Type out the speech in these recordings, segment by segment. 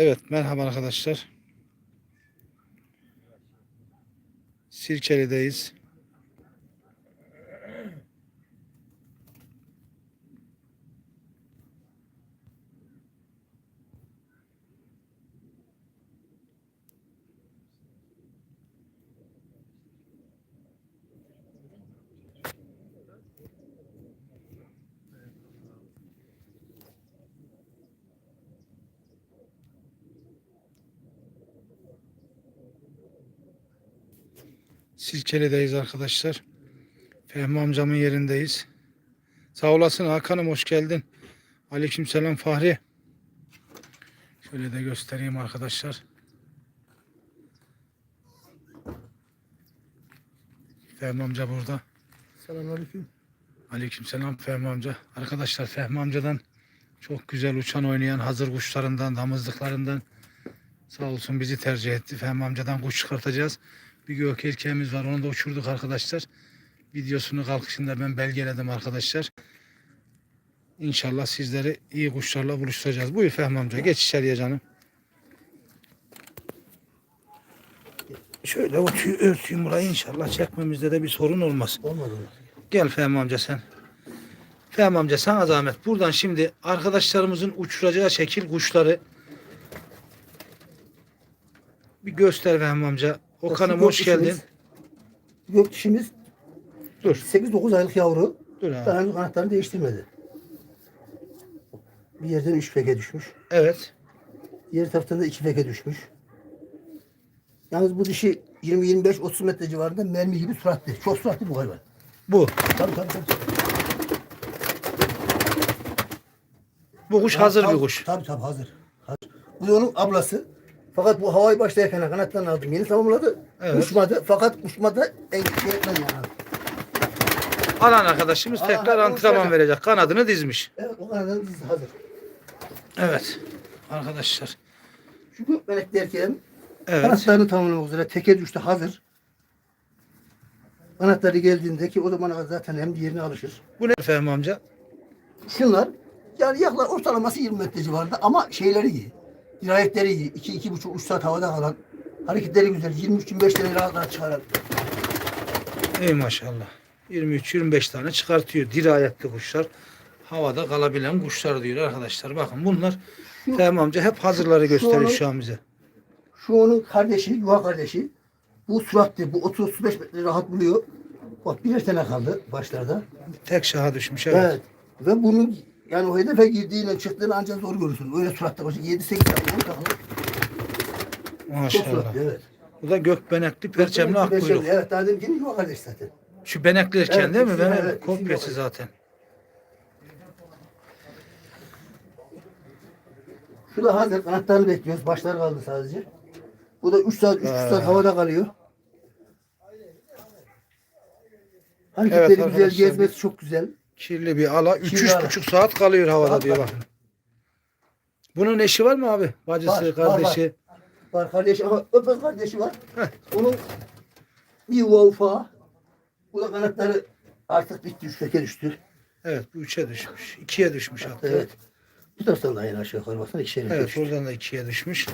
Evet merhaba arkadaşlar. Sirkeli'deyiz. Sirkeli'deyiz arkadaşlar. Fehmi amcamın yerindeyiz. Sağ olasın Hakan'ım hoş geldin. Aleykümselam Fahri. Şöyle de göstereyim arkadaşlar. Fehmi amca burada. Selamünaleyküm. Aleykümselam Fehmi amca. Arkadaşlar Fehmi amcadan çok güzel uçan oynayan hazır kuşlarından, damızlıklarından sağ olsun bizi tercih etti. Fehmi amcadan kuş çıkartacağız. Bir gök erkeğimiz var onu da uçurduk arkadaşlar. Videosunu kalkışında ben belgeledim arkadaşlar. İnşallah sizleri iyi kuşlarla buluşturacağız. Buyur Fehmi amca geç içeriye canım. Şöyle örtüyü, örtüyüm burayı inşallah çekmemizde de bir sorun olmaz. Olmadı mı? Gel Fehmi amca sen. Fehmi amca sana zahmet. Buradan şimdi arkadaşlarımızın uçuracağı şekil kuşları bir göster Fehmi amca. Okan'ım hoş geldin. Gök dişimiz Dur. 8-9 aylık yavru. Dur abi. Daha henüz kanatlarını değiştirmedi. Bir yerden 3 feke düşmüş. Evet. Diğer taraftan da 2 feke düşmüş. Yalnız bu dişi 20-25-30 metre civarında mermi gibi süratli. Çok süratli bu hayvan. Bu. Tabii tabii tabii. Bu kuş hazır bir kuş. Tabii tabii hazır. hazır. Bu da onun ablası. Fakat bu havayı başlarken kanatlarını aldım. Yeni tamamladı. Evet. Uçmadı. Fakat uçmada en şey etmedi yani. Alan arkadaşımız Aa, tekrar antrenman verecek. Kanadını dizmiş. Evet o kanadın dizisi hazır. Evet. Arkadaşlar. Şu gökmelek derken Evet. kanatlarını tamamlamak üzere teke düştü hazır. Kanatları geldiğinde ki o kadar zaten hem diğerine alışır. Bu ne Fehmi amca? Şunlar yani yaklaşık ortalaması 20 metre civarında ama şeyleri iyi. Dirayetleri iyi. 2 iki, buçuk 3 saat havada kalan. Hareketleri güzel. 23-25 tane rahat çıkaran. Ey maşallah. 23-25 tane çıkartıyor. Dirayetli kuşlar. Havada kalabilen kuşlar diyor arkadaşlar. Bakın bunlar Şu- Fehmi amca hep hazırları gösteriyor onun- şu an bize. Şu onun kardeşi, yuva kardeşi. Bu suratlı. Bu 30-35 metre rahat buluyor. Bak birer tane kaldı başlarda. Tek şaha düşmüş. Evet. Evet. Ve bunun yani o hedefe girdiğiyle çıktığını ancak zor görürsün. Öyle suratta koşuyor. 7-8 takla 10 takla. Çok Maşallah. suratlı evet. Bu da gökbenekli perçemli akkuyruk. Evet daha demin yuva kardeş zaten. Şu benekli erken Evet, değil mi? ikisi- Ben evet, ikisi kopyası yok. zaten. Şu da hazır. Kanatlarını bekliyoruz. Başları kaldı sadece. Bu da 3 saat, 3 Ha. saat havada kalıyor. Hareketleri Evet güzel, arkadaşlar, gezmesi çok güzel. Kirli bir ala. Kirli 3-3,5 saat kalıyor havada Saat diyor var. bakın. Bunun eşi var mı abi? Bacısı, Var, var, kardeşi. Var kardeşi ama öpöz kardeşi var. Onun bir yuva ufağı. Bu da kanatları artık bitti. Üç feke düştü. Evet bu 3'e düşmüş. 2'ye düşmüş hatta. Evet. Bu da aynı aşağı yukarı baksana. Evet düştü. buradan da 2'ye düşmüş.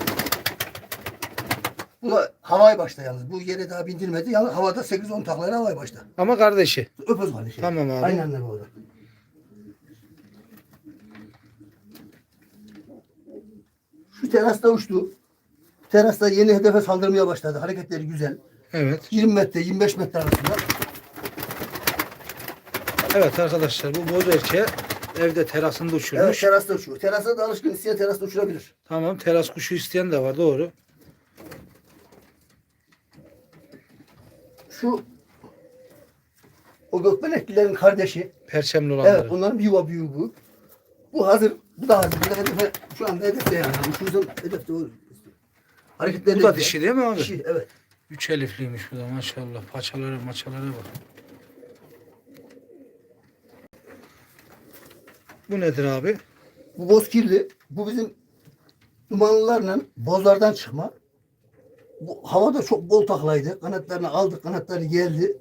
Bu da havaya başta yalnız. Bu yere daha bindirmedi. Yalnız havada 8-10 takları havaya başta. Ama kardeşi. Öpöz kardeşi. Tamam abi. Aynı anne babada. Şu terasta uçtu. Terasta yeni hedefe saldırmaya başladı. Hareketleri güzel. Evet. 20 metre, 25 metre arasında. Evet arkadaşlar bu boz erkeği evde terasında Evet, uçurmuş. terasta uçuyor. Terasta da alışkın isteyen terasta uçurabilir. Tamam teras kuşu isteyen de var doğru. Şu o gökbeneklilerin kardeşi. Perçemli olanları. Evet, onların bir yuva büyüğü bu. Bu hazır. Bu da hazır. Bu da hedefe, şu anda hedefte yani. Uçursan hedefte o. Hareketleri Bu da dişi değil mi abi? Dişi, evet. Üç elifliymiş bu da maşallah. Paçaları maçaları var. Bu nedir abi? Bu bozkirli. Bu bizim dumanlılarla bozlardan çıkma. Bu havada çok bol taklaydı. Kanatlarını aldık. Kanatları geldi.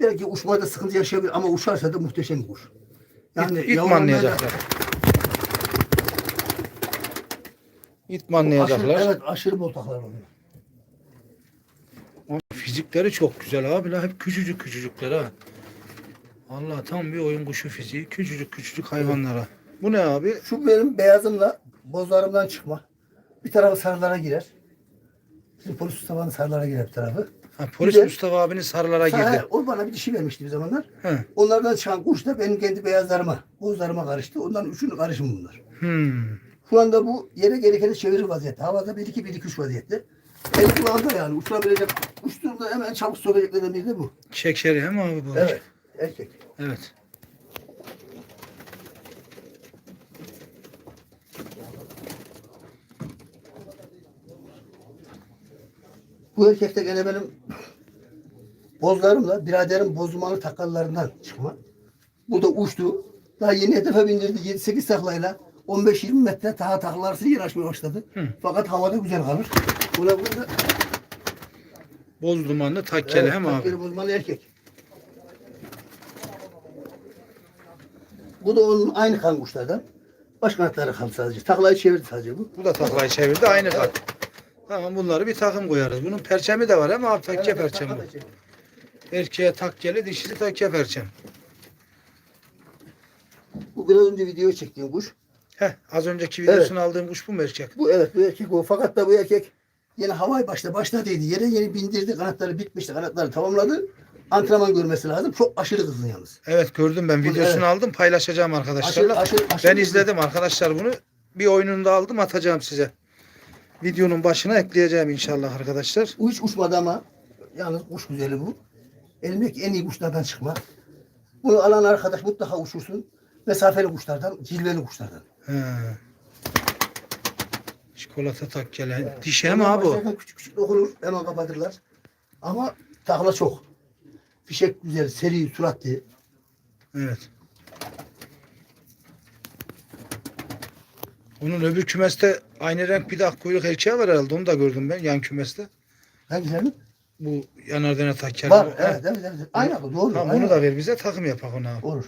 Belki uçmada sıkıntı yaşayabilir ama uçarsa da muhteşem kuş. Yani İt, yavrularına da- anlayacaklar. İt Aşırı, evet aşırı bol taklar oluyor. Fizikleri çok güzel abi la hep küçücük küçücükler ha. Allah tam bir oyun kuşu fiziği. Küçücük küçücük hayvanlara. Bu ne abi? Şu benim beyazımla bozlarımdan çıkma. Bir tarafı sarılara girer. Bizim polis Mustafa'nın sarılara girer bir tarafı. Ha, polis Bir de- Mustafa abinin sarılara girdi. o bana bir dişi vermişti bir zamanlar. He. Onlardan çıkan kuş da benim kendi beyazlarıma, bozlarıma karıştı. Ondan üçünü karışım bunlar. Hmm. Şu anda bu yere gerekeni çevirir vaziyette. Havada 1-2 1-2 vaziyette. El kulağında yani uçurabilecek. Uçtuğunda hemen çabuk sokacaklardan biri de bu. Şekeri hem abi bu? Evet. Erkek. Evet. Bu erkek de gene benim bozlarımla biraderim bozdumanı takallarından çıkma. Bu da uçtu. Daha yeni hedefe bindirdi 7-8 taklayla. 15-20 metre daha taklalarsı yer açmaya başladı. Hı. Fakat havada güzel kalır. Buna burada Boz dumanlı takkeli hem abi. takkeli bozmalı erkek. Bu da onun aynı kan kuşlardan. Baş kanatları kaldı sadece. Taklayı çevirdi sadece bu. Bu da taklayı çevirdi aynı kat. Tamam bunları bir takım koyarız. Bunun perçemi de var ama abi takke Evet, perçem bu. Erkeğe takkeli dişisi takke perçem. Bu biraz önce video çektiğim kuş. Heh az önceki videosunu aldığım kuş bu mu erkek? Bu evet bu erkek o. Fakat da bu erkek yine havay başta başladıydı. Yere yeni bindirdi. Kanatları bitmişti. Kanatları tamamladı. Antrenman görmesi lazım. Çok aşırı kızgın yalnız. Evet gördüm ben videosunu Evet. aldım paylaşacağım arkadaşlarla. Aşırı, aşırı, aşırı Ben izledim arkadaşlar bunu. Bir oyununda aldım atacağım size. Videonun başına ekleyeceğim inşallah arkadaşlar. Bu hiç uçmadı ama yalnız kuş güzeli bu. Elimdeki en iyi kuşlardan çıkma. Bunu alan arkadaş mutlaka uçursun. Mesafeli kuşlardan, cilveli kuşlardan. He. Çikolata takkeli. Dişi mi abi o? Küçük küçük dokunur. Hemen kapatırlar. Ama takla çok. Fişek güzel, seri, suratlı. Evet. Onun öbür kümeste aynı renk bir de kuyruk erkeği var herhalde. Onu da gördüm ben yan kümeste. Hangilerini? Bu yanardağına takkeli. Var. Bu- Evet, evet, evet. Aynı akıl, doğru. Tamam onu da ver bize takım yapak ona abi. Olur.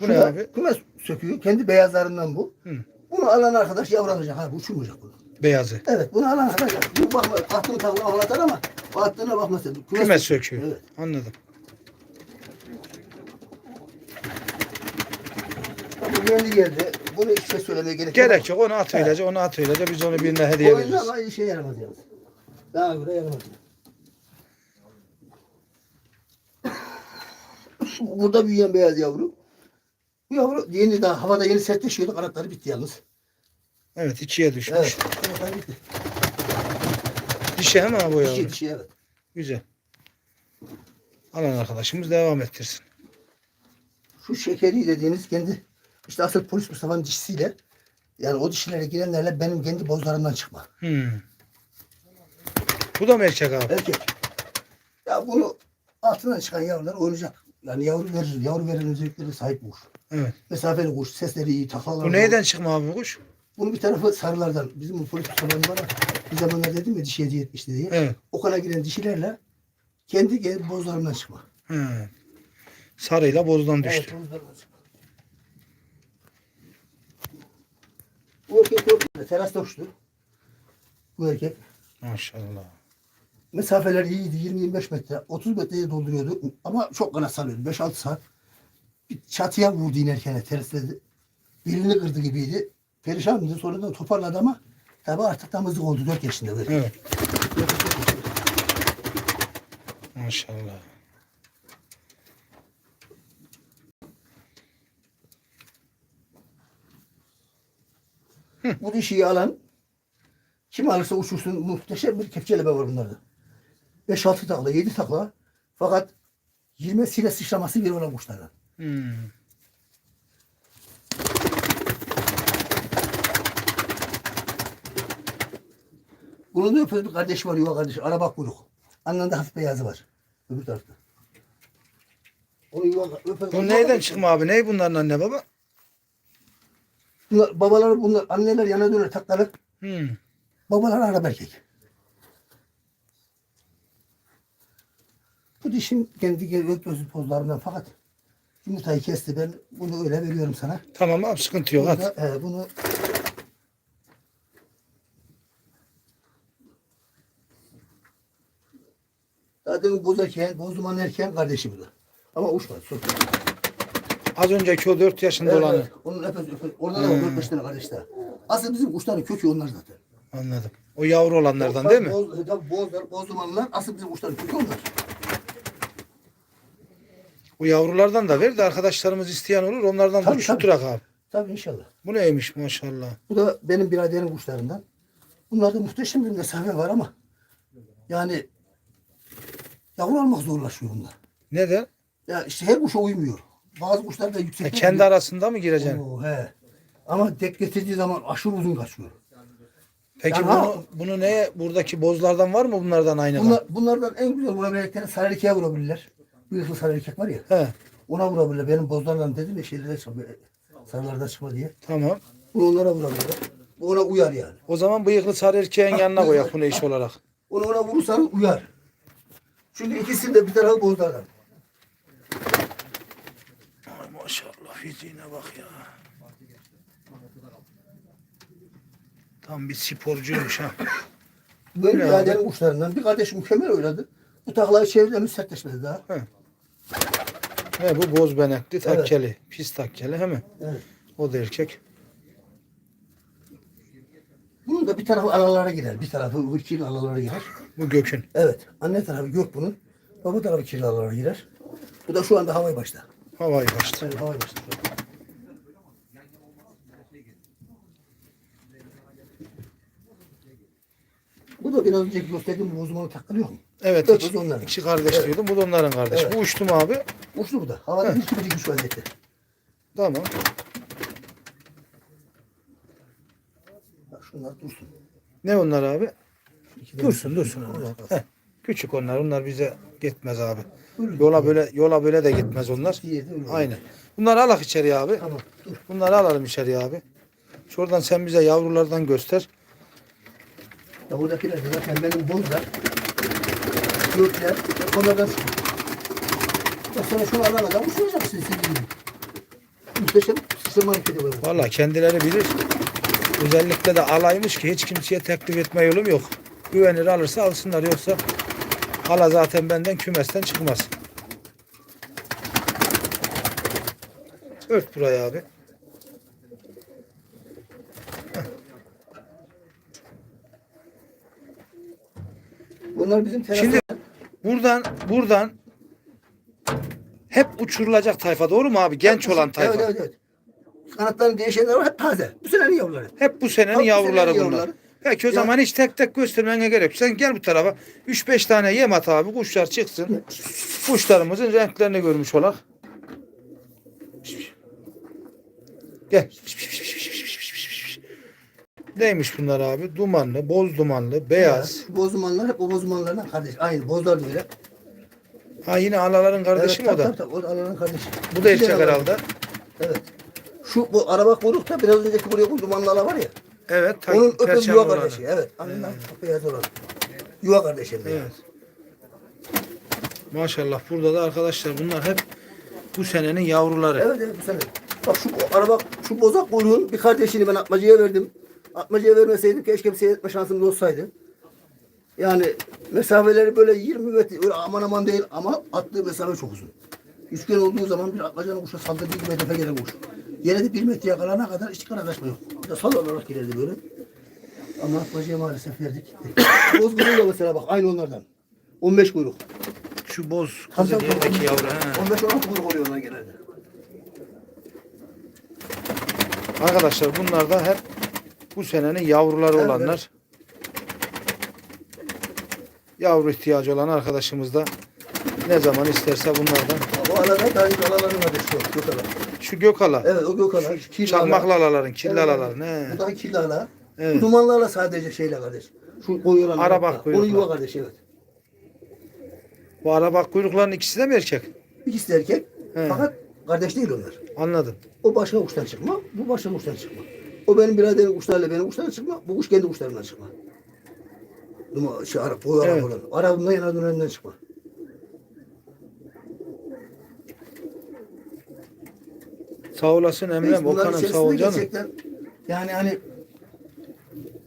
Bu ne abi? Kümes söküyor. Kendi beyazlarından bu. Hı. Bunu alan arkadaş yavranacak abi. Uçurmayacak bunu. Beyazı. Evet bunu alan arkadaş. Bu bakma. Attığını takla avlatar ama attığına bakmasın. Kümes, Kümes söküyor. Evet. Anladım. Yeni geldi. Bunu hiçbir şey söylemeye gerek. Gerek yok. Onu at öylece. Onu at öylece. Biz onu birine hediye Oyunda veririz. ama işe yaramaz yalnız. Daha göre yaramaz. Burada büyüyen beyaz yavru. Bu yavru yeni daha havada yeni sertleşiyordu. Kanatları bitti yalnız. Evet ikiye düşmüş. Evet. Kanatları bitti. Dişi hemen bu Dişi yavru. dişi evet. Güzel. Alan arkadaşımız devam ettirsin. Şu şekeri dediğiniz kendi işte asıl polis Mustafa'nın dişisiyle yani o dişilere girenlerle benim kendi bozlarımdan çıkma. Hmm. Bu da mı erkek abi? Erkek. Ya bunu altından çıkan yavrular oynayacak. Yani yavru verir. Yavru veren özelliklere sahip kuş. Evet. Mesafeli kuş. Sesleri iyi. Taklalar. Bu neyden çıkma abi bu kuş? Bunun bir tarafı sarılardan. Bizim bu polis Mustafa'nın bana bir zamanlar dedim ya dişi hediye etmişti diye. Evet. O kana giren dişilerle kendi kendi bozlarımdan çıkma. He. Sarıyla bozdan düştü. Evet, bozlarımdan çıkma. Bu erkek yok. Terasta uçtu. Bu erkek. Maşallah. Mesafeler iyiydi. 20-25 metre. 30 metreye dolduruyordu. Ama çok kanat salıyordu. 5-6 saat. Bir çatıya vurdu inerken tersledi. Belini kırdı gibiydi. Perişandı. Sonradan toparladı ama tabi artık damızlık oldu. 4 yaşında böyle. Evet. Maşallah. Bu dişiyi alan kim alırsa uçursun muhteşem bir kepçeleme var bunlarda. 5-6 takla, 7 takla. Fakat 20 sile sıçraması bir olan kuşlardan. Hmm. Bunun da öpüz bir kardeşi var, yuva kardeşi. Araba kuyruk. De hafif beyazı var. Öbür tarafta. O yuva, öpüz, Bu neyden çıkma abi? Ney bunların anne baba? Bunlar, babalar bunlar anneler yana döner taklarak. Hmm. Babalar arab erkek. Bu dişin kendi özü pozlarından fakat yumurtayı kesti. Ben bunu öyle veriyorum sana. Tamam abi sıkıntı yok. Bunu, da, e, bunu Zaten bozarken, bozduman erken kardeşi bu da. Ama uçmadı. Soktu. Az önceki o 4 yaşında Evet, olanı. evet. Onun öpez, öpez. Orada da var dört beş tane kardeş daha. Asıl bizim kuşların kökü onlar zaten. Anladım. O yavru olanlardan değil mi? Boz, tabii bozlar, boz dumanlılar asıl bizim kuşların kökü onlar. Bu yavrulardan da ver de arkadaşlarımız isteyen olur. Onlardan da Tabii, uçturak abi. Tabii inşallah. Bu neymiş maşallah. Bu da benim biraderin kuşlarından. Bunlarda muhteşem bir mesafe var ama yani yavru almak zorlaşıyor bunda. Neden? Ya işte her kuşa uymuyor. Bazı kuşlar da yüksek. Ha, kendi arasında mı gireceksin? Oo, he. Ama tek getirdiği zaman aşırı uzun kaçıyor. Peki Yani bunu, ha- bunu ne buradaki bozlardan var mı bunlardan aynı? Bunlar, bunlardan en güzel vurabilecekleri sarı vurabilirler. Bıyıklı sarı erkek var ya. He, Ona vurabilirler. Benim bozlardan dedim ya şeylere çıkma. Sarılarda çıkma diye. tamam. Bunu onlara vurabilirler. Bu ona uyar yani. O zaman bıyıklı sarı erkeğin Ha, yanına koyak bunu evet. iş olarak. Onu ona vurursanız uyar. Çünkü ikisi de bir tarafı bozlardan. Ay maşallah fiziğine bak ya. Tam bir sporcuymuş ha. Benim Ne biraderin kuşlarından bir kardeş mükemmel oynadı. Bu taklayı çevirmemiz sertleşmedi daha. Ne bu boz benekli takkeli. Pis takkeli he mi? Evet. O da erkek. Bunun da bir tarafı aralara girer. Bir tarafı kirli aralara girer. Bu gökün. Evet. Anne tarafı gök bunun. Baba tarafı kirli aralara girer. Bu da şu anda havayı başta. Havayı başta. Evet, havayı başta. Bu da biraz önceki gösterdiğim bozulmanı takılıyor mu? Evet Evet, iki, onların. iki kardeş diyordum. Bu da onların kardeşi. Evet. Bu uçtu mu abi? Uçlu bu da. Havada bir kibicik uç vaziyette. Tamam. Bak şunlar dursun. Ne onlar abi? İki Dursun dursun. Heh. Küçük onlar. Onlar bize gitmez abi. Yola böyle yola böyle de gitmez onlar. Aynen. Bunları alak içeriye abi. Tamam. Dur. Bunları alalım içeriye abi. Şuradan sen bize yavrulardan göster. Ya buradakiler zaten benim bozlar. Gökler. Ya sonra şunu alana da uçuracaksın sizin gibi. Muhteşem sistem hareketi var. Valla kendileri bilir. Özellikle de alaymış ki hiç kimseye teklif etme yolum yok. Güvenir alırsa alsınlar yoksa hala zaten benden kümesten çıkmaz. Ört burayı abi. Bunlar bizim terasa. Şimdi buradan buradan hep uçurulacak tayfa doğru mu abi? Genç olan tayfa. Evet evet evet. Kanatların değişenler var hep taze. Bu senenin yavruları. Hep bu senenin Tabii yavruları bunlar. yavruları. Peki o Ya- zaman hiç tek tek göstermene gerek yok. Sen gel bu tarafa. 3-5 tane yem at abi. Kuşlar çıksın. Kuşlarımızın renklerini görmüş olak. Gel. Neymiş bunlar abi? Dumanlı, boz dumanlı, beyaz. Şu boz dumanlar hep o boz dumanlardan kardeş. Aynı bozlar da öyle. Ha yine alaların kardeşi mi o da? tabii, o da Allah'ın kardeşi. Bu da erkek herhalde. Evet. Şu bu araba kuyrukta biraz önceki buraya bu dumanlı ala var ya. Evet. ta- Onun öpüm yuva olanı. kardeşi. Evet. Anından beyaz olan. Yuva kardeşi. hem de. Evet. Maşallah burada da arkadaşlar bunlar hep bu senenin yavruları. Evet evet bu sene. Bak şu araba şu bozak kuyruğun bir kardeşini ben atmacıya verdim. Atmacıya vermeseydim keşke bir seyretme şansım da olsaydı. Yani mesafeleri böyle 20 metre öyle aman aman değil ama attığı mesafe çok uzun. Üçgen olduğu zaman bir atmacanın kuşa saldırdığı gibi hedefe gelen kuş. Yine de bir metreye kalana kadar hiç kanadaşma yok. Bir de sal olarak gelirdi böyle. Ama atmacıya maalesef verdik gitti. Boz kuyruğu da mesela bak aynı onlardan. 15 kuyruk. Şu boz kızıl tabii. yerdeki yavru. He. 15-16 kuyruk oluyor onlar genelde. Arkadaşlar bunlar da hep bu senenin yavruları Evet, olanlar. Yavru ihtiyacı olan arkadaşımız da ne zaman isterse bunlardan. O alada da alaların adı şu. Gökala. Şu gökala. Evet o gökala. Kirli Çakmaklı ala. alaların, kirli Evet, alaların. He. Bu da kirli ala. Evet. Dumanlarla sadece şeyle kardeş. Şu koyulan. Arabak kuyruklar. yuva kardeş evet. Bu araba kuyrukların ikisi de mi erkek? İkisi de erkek. He. Fakat kardeş değil onlar. Anladım. O başka kuştan çıkma. Bu başka kuştan çıkma. O benim biraderin kuşlarıyla benim kuşlardan çıkma. Bu kuş kendi kuşlarından çıkma. Duma, şey, Arap, boyu Arap Evet. olan. Arabımdan yanardın önünden çıkma. Sağ olasın Emre'm. Okan'ım sağ ol canım. gerçekten yani hani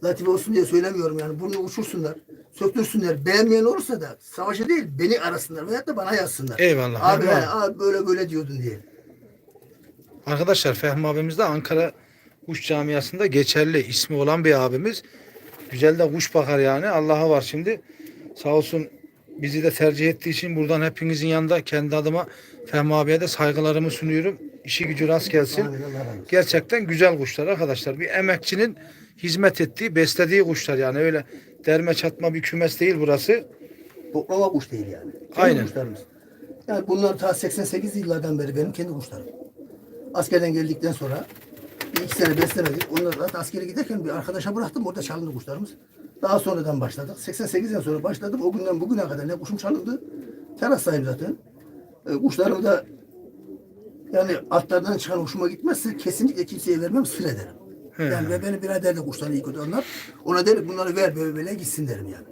latife olsun diye söylemiyorum yani bunu uçursunlar. söktürsünler. Beğenmeyen olursa da savaşı değil beni arasınlar veyahut da bana yazsınlar. Eyvallah. Abi, he, abi böyle böyle diyordun diye. Arkadaşlar Fehmi abimiz de Ankara Kuş Camiası'nda geçerli ismi olan bir abimiz. Güzel de kuş bakar yani. Allah'a var şimdi. Sağ olsun bizi de tercih ettiği için buradan hepinizin yanında kendi adıma Fehmi abiye de saygılarımı sunuyorum. İşi gücü rast gelsin. Gerçekten güzel kuşlar arkadaşlar. Bir emekçinin hizmet ettiği, beslediği kuşlar yani öyle derme çatma bir kümes değil burası. Toplama kuş değil yani. Kendi Aynen. kuşlarımız. Yani bunlar ta 88 yıllardan beri benim kendi kuşlarım. Askerden geldikten sonra bir iki sene beslemedik. Onları da askere giderken bir arkadaşa bıraktım. Orada çalındı kuşlarımız. Daha sonradan başladık. 88'den sonra başladım. O günden bugüne kadar ne kuşum çalındı. Terastayım zaten. E, kuşlarımı da yani altlardan çıkan hoşuma gitmezse kesinlikle kimseye vermem sır ederim. He. Yani ve benim birader de kuşları iyi kötü onlar. Ona derim bunları ver böyle böyle gitsin derim yani.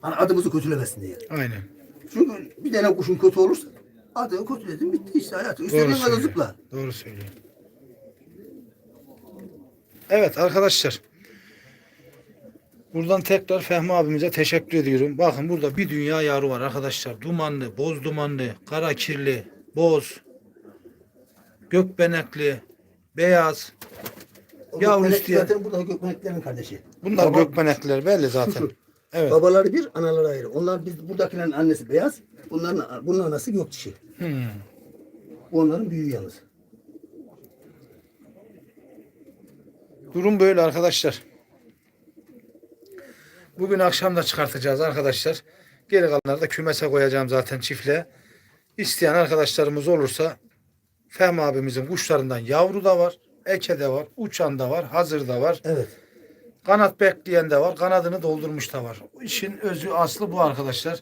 Hani adımızı kötülemesin diye. Aynen. Çünkü bir tane kuşun kötü olursa adını kötüledin bitti işte hayatı. İstediğin kadar zıpla. Doğru söylüyor. Evet arkadaşlar. Buradan tekrar Fehmi abimize teşekkür ediyorum. Bakın burada bir dünya yavru var arkadaşlar. Dumanlı, boz dumanlı, kara kirli, boz, gökbenekli, beyaz. O Yavru isteyen- Zaten burada gökmeneklerin kardeşi. Bunlar Baba- gökbenekler belli zaten. Evet. Babaları bir, anaları ayrı. Onlar biz buradakilerin annesi beyaz. Bunların bunun anası gök dişi. Hmm. Bu onların büyüğü yalnız. Durum böyle arkadaşlar. Bugün akşam da çıkartacağız arkadaşlar. Geri kalanları da kümese koyacağım zaten çiftle. İsteyen arkadaşlarımız olursa Fehmi abimizin kuşlarından yavru da var, eke de var, uçan da var, hazır da var. Evet. Kanat bekleyen de var, kanadını doldurmuş da var. İşin özü aslı bu arkadaşlar.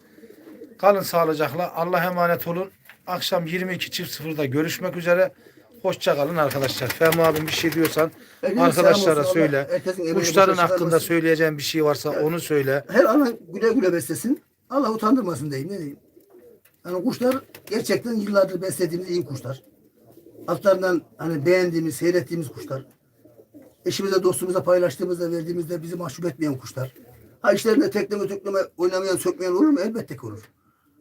Kalın sağlıcakla. Allah emanet olun. Akşam 22.00'da görüşmek üzere. Hoşça kalın arkadaşlar. Fehmi abim bir şey diyorsan Herkese arkadaşlara olsun. söyle. Kuşların hakkında çıkarmasın. söyleyeceğim bir şey varsa onu söyle. Her alan güle güle beslesin. Allah utandırmasın diyeyim. Ne diyeyim? Yani kuşlar gerçekten yıllardır beslediğimiz iyi kuşlar. Altlarından hani beğendiğimiz, seyrettiğimiz kuşlar. Eşimize, dostumuza paylaştığımızda, verdiğimizde bizi mahcup etmeyen kuşlar. Ha işlerinde tekleme, tökleme, oynamayan, sökmeyen olur mu? Elbette ki olur.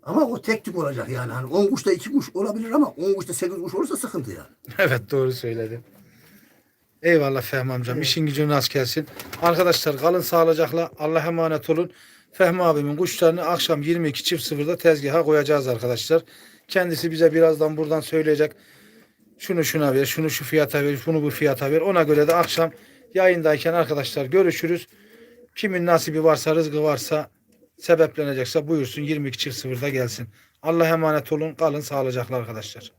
Ama o tek tük olacak yani. Hani 10 kuşta 2 kuş olabilir ama 10 kuşta 8 kuş olursa sıkıntı yani. Evet doğru söyledin. Eyvallah Fehmi amcam. İşin gücün rast gelsin. Arkadaşlar kalın sağlıcakla. Allah emanet olun. Fehmi abimin kuşlarını akşam 22.00'da tezgaha koyacağız arkadaşlar. Kendisi bize birazdan buradan söyleyecek. Şunu şuna ver, şunu şu fiyata ver, bunu bu fiyata ver. Ona göre de akşam yayındayken arkadaşlar görüşürüz. Kimin nasibi varsa, rızkı varsa, sebeplenecekse buyursun 22.00'da gelsin. Allah emanet olun. Kalın sağlıcakla arkadaşlar.